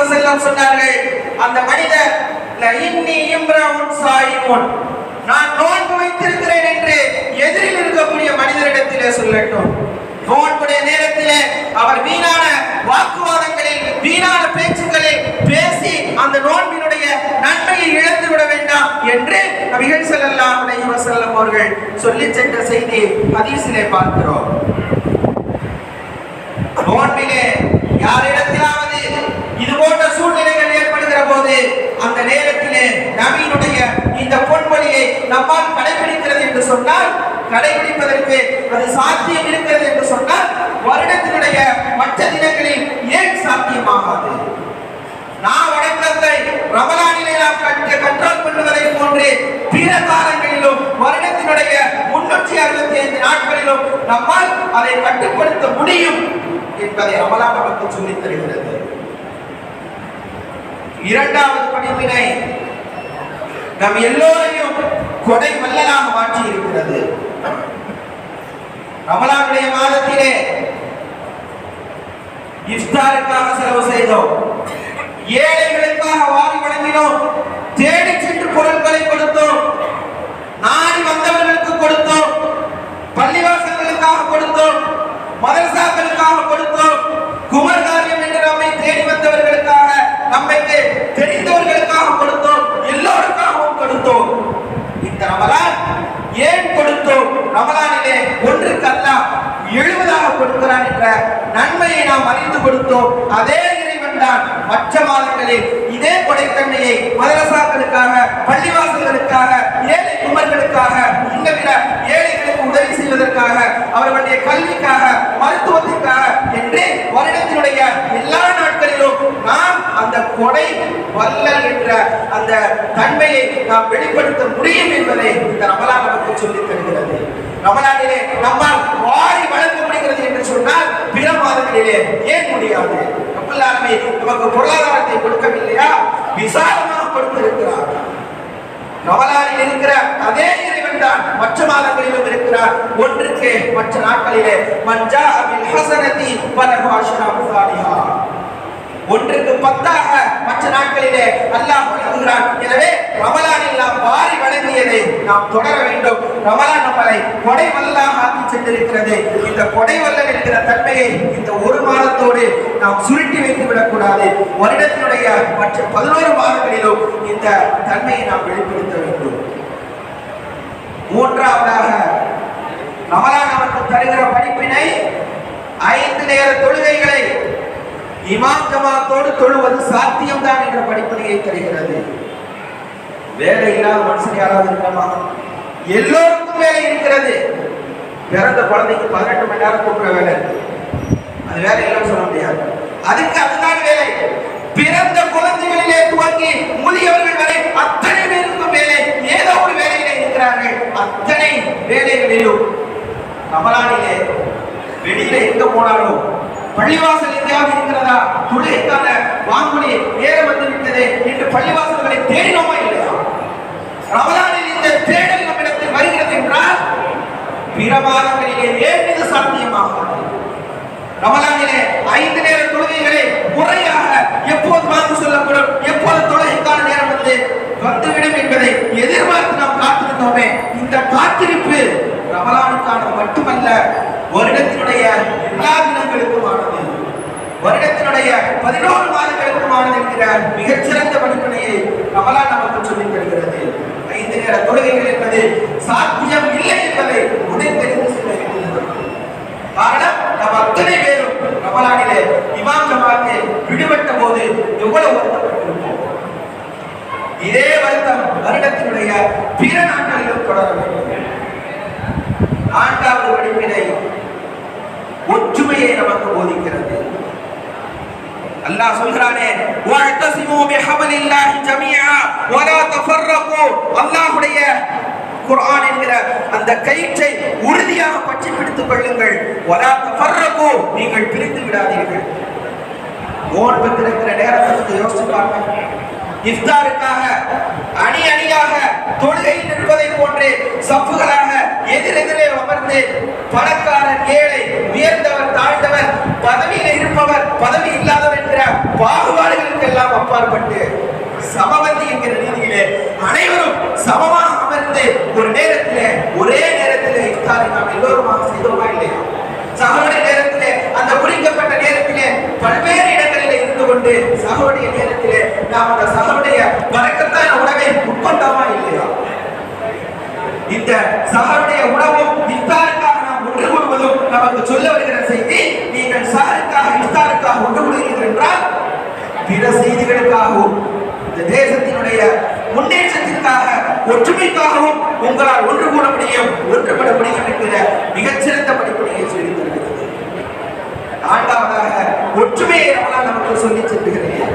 வஸல்லம் சொன்னார்கள் அந்த மனிதர் இன்னி இம்ரவுன் சாயிமுன் நான் நோன்பு வைத்திருக்கிறேன் என்று எதிரில் இருக்கக்கூடிய மனிதரிடத்திலே சொல்லட்டும். நோன்புடைய நேரத்திலே அவர் வீணான வாக்குவாதங்களில் வீணான பேச்சுக்களில் பேசி அந்த நோன்பினுடைய நன்மையை இழந்து விட வேண்டாம் என்று நபிகள் ஸல்லல்லாஹு செல்லம் அவர்கள் சொல்லி சென்ற செய்தி ஹதீஸிலே பார்க்கிறோம். நோன்பிலே யாரிடம் இது போன்ற சூழ்நிலைகள் ஏற்படுகிற போது அந்த நேரத்திலே நபியினுடைய இந்த பொன்மொழியை நம்மால் கடைபிடிக்கிறது என்று சொன்னால் கடைபிடிப்பதற்கு அது சாத்தியம் இருக்கிறது என்று சொன்னால் வருடத்தினுடைய மற்ற தினங்களில் ஏன் சாத்தியமாகாது? நான் வணக்கத்தை ரமலானிலே நாம் கற்று கண்ட்ரோல் பண்ணுவதை போன்று பிற காலங்களிலும் வருடத்தினுடைய முன்னூற்றி அறுபத்தி ஐந்து நாட்களிலும் நம்மால் அதை கட்டுப்படுத்த முடியும் என்பதை ரமலான் நமக்கு சொல்லித் தருகிறது. இரண்டாவது படிப்பினை நம் எல்லோரையும் கொடை வல்லலாக மாற்றி இருக்கிறது ரமலானுடைய மாதத்திலே இஃப்தாருக்காக செலவு செய்தோம். ஏழைகளுக்காக வாரி வழங்கினோம். தேடி சென்று பொருட்களை கொடுத்தோம். நாடி வந்தவர்களுக்கு கொடுத்தோம். பள்ளிவாசல்களுக்காக கொடுத்தோம். மதரசாக்களுக்காக கொடுத்தோம். குமர்காரியம் என்று நம்மை தேடி வந்தவர்களுக்காக நம்மை தெரிந்தவர்களுக்காக கொடுத்தோம் எல்லோருக்காகவும் கொடுத்தோம் இந்த ரமலான் ஏன் கொடுத்தோம்? ரமலானிலே ஒன்றுக்கு அல்லாஹ் எழுபதாக கொடுக்கிறான் என்ற நன்மையை நாம் அறிந்து கொடுத்தோம். அதே இறைவன் தான் மற்ற மாதங்களில் இதே கொடைத்தன்மையை மதரசாக்களுக்காக பள்ளிவாசல்களுக்காக ஏழை குமர்களுக்காக இந்த விட ஏழைகளுக்கு உதவி செய்வதற்காக அவர்களுடைய கல்விக்காக மருத்துவத்திற்காக என்று வருடத்தினுடைய எல்லா நாட்களிலும் நாம் அந்த கொடை வல்லல் என்ற அந்த தன்மையை நாம் வெளிப்படுத்த முடியும் என்பதை இந்த ரமலான் நமக்கு சொல்லித் தருகிறது. ரமலானிலே நம்மால் வாரி வழங்க முடிகிறது என்று சொன்னால் பிற மாதங்களிலே ஏன் முடியாது? ரப்பல்லாலுமே நமக்கு பொருளாதாரத்தை கொடுக்கவில்லையா? விசாலமாக கொடுத்திருக்கிறார். ரமலானில் இருக்கிற அதே இறைவன் தான் மற்ற மாதங்களிலும் இருக்கிறார். ஒன்றுக்கு மற்ற நாட்களிலே மஞ்சா அபில் ஹசனதி பலகு பாஷா முசாலிஹா ஒன்றுக்கு பத்தாக மற்ற நாட்களிலே அல்லாஹ் வழங்குகிறான் எனவே ரமலானில் நாம் வாரி வழங்கியதை நாம் தொடர வேண்டும். ரமலான் நம்மளை கொடைவல்லாக ஆக்கி சென்றிருக்கிறது. இந்த கொடைவல்லல் என்கிற தன்மையை இந்த ஒரு மாதத்தோடு நாம் சுருட்டி வைத்து விடக்கூடாது வருடத்தினுடைய மற்ற பதினோரு மாதங்களிலும் இந்த தன்மையை நாம் வெளிப்படுத்த வேண்டும். மூன்றாவதாக ரமலான் நமக்கு தருகிற படிப்பினை ஐந்து நேர தொழுகைகளை இமாம் ஜமாத்தோடு தொழுவது சாத்தியம்தான் என்ற படிப்பினையை தருகிறது. வேலை இல்லாத மனுஷன் யாராவது இருக்கலாமா எல்லோருக்கும் வேலை இருக்கிறது. பிறந்த குழந்தைக்கு பதினெட்டு மணி நேரம் கூப்பிட வேலை இருக்கு. அது வேலை இல்லைன்னு சொல்ல முடியாது. அதுக்கு அதுதான் வேலை. பிறந்த குழந்தைகளிலே துவங்கி முதியவர்கள் வரை அத்தனை பேருக்கும் வேலை. ஏதோ ஒரு வேலையிலே இருக்கிறார்கள். அத்தனை வேலைகளிலும் ரமலானிலே வெளியில எங்க போனாலும் பள்ளிவாசல் எங்கேயாவது இருக்கிறதா? தொழுகைக்கான வான்மொழி நேரம் வந்துவிட்டது என்று பள்ளிவாசல்களை தேடினோமா இல்லையா? ரமதானில் இந்த தேடல் நம்மிடத்தில் வருகிறது என்றால் பிற மாதங்களிலே ஏன் இது சாத்தியமாகாது? ரமலானிலே ஐந்து நேர தொழுகைகளை முறையாக எப்போது வாங்கி சொல்லப்படும்? எப்போது தொழுகைக்கான நேரம் வந்து வந்துவிடும் என்பது எதிர்பார்த்து நாம் காத்திருந்தோமே இந்த காத்திருப்பு ரமலானுக்கானது மட்டுமல்ல வருடத்தினுடைய எல்லா தினங்களுக்குமானது வருடத்தினுடைய பதினோரு மாதங்களுக்கு என்கிற மிகச்சிறந்த படிப்பினையை கமலா நமக்கு சொல்லித் தருகிறது. ஐந்து நேர தொழுகைகள் என்பது சாத்தியம் இல்லை என்பதை முதல் தெரிந்து வேண்டியது காரணம் நம் அத்தனை பேரும் ரமலானிலே இமாம் ஜமாத்தை விடுபட்ட போது எவ்வளவு வருத்தப்பட்டிருப்போம். இதே வருத்தம் வருடத்தினுடைய பிற நாட்களிலும் தொடர வேண்டும். நான்காவது படிப்பினை ஒற்றுமையை நமக்கு போதிக்கிறது. அல்லாஹ் சொல்கிறானே வஅ்தஸிமு பிஹப்லில்லாஹி ஜமீஆ வலா தஃபர்ரகு. அல்லாஹ்வுடைய குர்ஆன் என்கிற அந்த கயிற்றை உறுதியாக பற்றி பிடித்துக் கொள்ளுங்கள். வலா தஃபர்ரகு. நீங்கள் பிரிந்து விடாதீர்கள். நோன்பு திறக்கிற நேரத்தை கொஞ்சம் யோசிச்சு பாருங்க. இஃப்தாருக்காக அணி அணியாக தொழுகையில் நிற்பதை அப்பாற்பட்டு சமவந்தி என்கிற ரீதியிலே அனைவரும் சமமாக அமர்ந்து ஒரு நேரத்திலே ஒரே நேரத்திலே இஃப்தாரை நாம் எல்லோருமாக செய்தோமா இல்லையா? சகோடைய நேரத்திலே அந்த குறிக்கப்பட்ட நேரத்திலே பல்வேறு இடங்களிலே இருந்து கொண்டு சகோடைய நேரத்திலே நாம் அந்த சகோடைய வழக்கத்தான உணவை உட்கொண்டோமா இல்லையா? இந்த சகோடைய உணவு இஃப்தாருக்காக நாம் ஒன்று கூடுவதும் நமக்கு சொல்ல வருகிற செய்தி நீங்கள் சஹருக்காக இஃப்தாருக்காக ஒன்று கூடுகிறீர்கள் என்றால் பிற இந்த தேசத்தினுடைய முன்னேற்றத்திற்காக ஒற்றுமைக்காகவும் உங்களால் ஒன்று கூட முடியும் ஒன்றுபட முடியும் என்கிற மிகச்சிறந்த படிப்படியை சொல்லி தருகிறது நான்காவதாக ஒற்றுமையை நம்மளால் நமக்கு சொல்லி செல்கிறேன்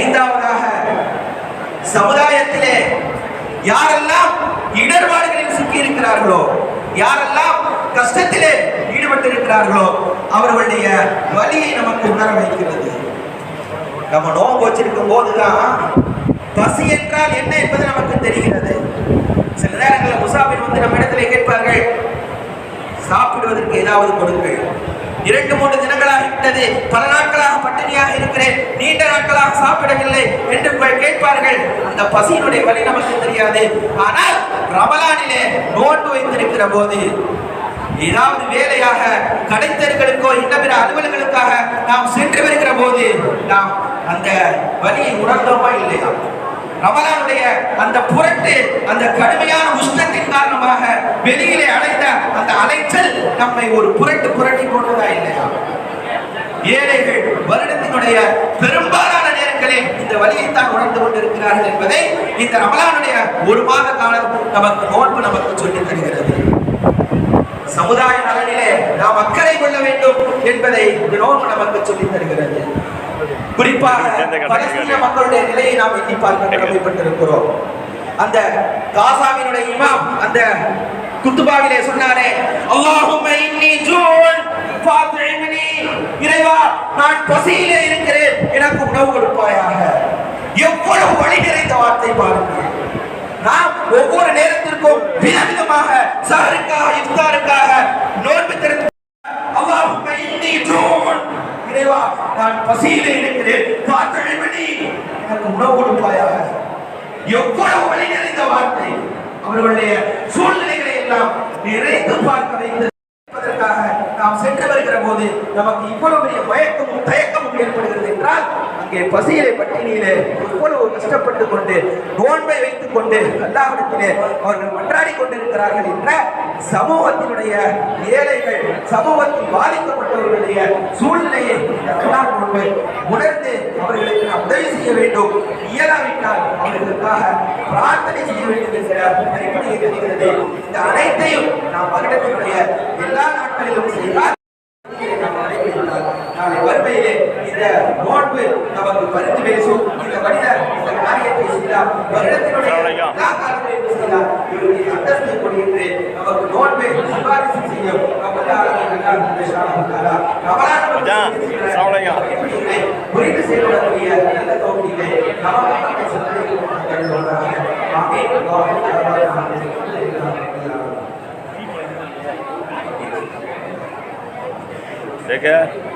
ஐந்தாவதாக சமுதாயத்திலே யாரெல்லாம் இடர்பாடுகளில் சிக்கி இருக்கிறார்களோ யாரெல்லாம் கஷ்டத்திலே ஈடுபட்டு இருக்கிறார்களோ அவர்களுடைய வலியை நமக்கு உணர வைக்கிறது. நம்ம நோன்பு வச்சிருக்கும் போதுதான் பசி என்றால் என்ன என்பது நமக்கு தெரிகிறது. சில நேரங்களில் முசாபிர் வந்து நம்ம இடத்திலே கேட்பார்கள் சாப்பிடுவதற்கு ஏதாவது கொடுங்கள். இரண்டு மூன்று தினங்களாக விட்டது பல நாட்களாக பட்டினியாக இருக்கிறேன் நீண்ட நாட்களாக சாப்பிடவில்லை என்று கேட்பார்கள். அந்த பசியினுடைய வழி நமக்கு தெரியாது. ஆனால் ரமலானிலே நோன்பு வைத்திருக்கிற போது ஏதாவது வேலையாக கடைத்தெருக்களுக்கோ இன்ன பிற அலுவலர்களுக்காக நாம் சென்று வருகிற போது நாம் அந்த வலியை உணர்ந்தோமா இல்லையா? ரமலானுடைய அந்த புரட்டு அந்த கடுமையான உஷ்ணத்தின் காரணமாக வெளியிலே அடைந்த அந்த அலைச்சல் நம்மை ஒரு புரட்டு புரட்டி கொண்டதா இல்லையா? ஏழைகள் வருடத்தினுடைய பெரும்பாலான நேரங்களில் இந்த வழியைத்தான் உணர்ந்து கொண்டிருக்கிறார்கள் என்பதை இந்த ரமலானுடைய ஒரு மாத காலம் நமக்கு நோன்பு நமக்கு சொல்லித் தருகிறது. சமுதாய நலனிலே நாம் அக்கறை கொள்ள வேண்டும் என்பதை இந்த நோன்பு நமக்கு சொல்லித் தருகிறது. குறிப்பாக பலஸ்தீன மக்களுடைய நிலையை நாம் எண்ணி பார்க்க கடமைப்பட்டிருக்கிறோம் அந்த காசாவினுடைய இமாம் அந்த குத்துபாவிலே சொன்னாரே அல்லாஹும்ம இன்னி ஜூன் ஃபாத்இம்னி இறைவா நான் பசியிலே இருக்கிறேன் எனக்கு உணவு கொடுப்பாயாக. எவ்வளவு வழி நிறைந்த வார்த்தை பாருங்கள். நாம் ஒவ்வொரு நேரத்திற்கும் விதவிதமாக சஹருக்காக இஃப்தாருக்காக நோன்பு திறந்து அல்லாஹும்ம இன்னி ஜூன் இறைவா நான் பசியிலே இருக்கிறேன் பார்த்தெழுமணி எனக்கு உணவு கொடுப்பாயாக. எவ்வளவு வழி நிறைந்த வார்த்தை. அவர்களுடைய சூழ்நிலைகளை எல்லாம் நிறைந்து பார்க்க வைத்து நாம் சென்று வருகிற போது நமக்கு இவ்வளவு பெரிய பயக்கமும் தயக்கமும் ஏற்படுகிறது. இங்கே பசியிலே பட்டினியிலே எவ்வளவு கஷ்டப்பட்டு கொண்டு நோன்பை வைத்துக் கொண்டு அல்லாவிடத்திலே அவர்கள் மன்றாடி கொண்டிருக்கிறார்கள் என்ற சமூகத்தினுடைய ஏழைகள் சமூகத்தில் பாதிக்கப்பட்டவர்களுடைய சூழ்நிலையை இந்த கொண்டு உணர்ந்து அவர்களுக்கு நாம் உதவி செய்ய வேண்டும். இயலாவிட்டால் அவர்களுக்காக பிரார்த்தனை செய்ய வேண்டும் என்கிற அடிப்படையில் இருக்கிறது இந்த அனைத்தையும் நாம் வருடத்தினுடைய எல்லா நாட்களிலும் செய்தால் இந்த நோன்பு நமக்கு பரிந்து பேசும். இந்த மனிதர் இந்த காரியத்தை செய்தார் வருடத்தினுடைய எல்லா காலங்களிலும் செய்தார் இவருடைய அந்தஸ்தை கொடுக்கின்று. நமக்கு நோன்பை சிபாரிசு செய்யும். புரிந்து செயல்படக்கூடிய நல்ல தோல்வியை நமக்கு அல்லாஹ் देखा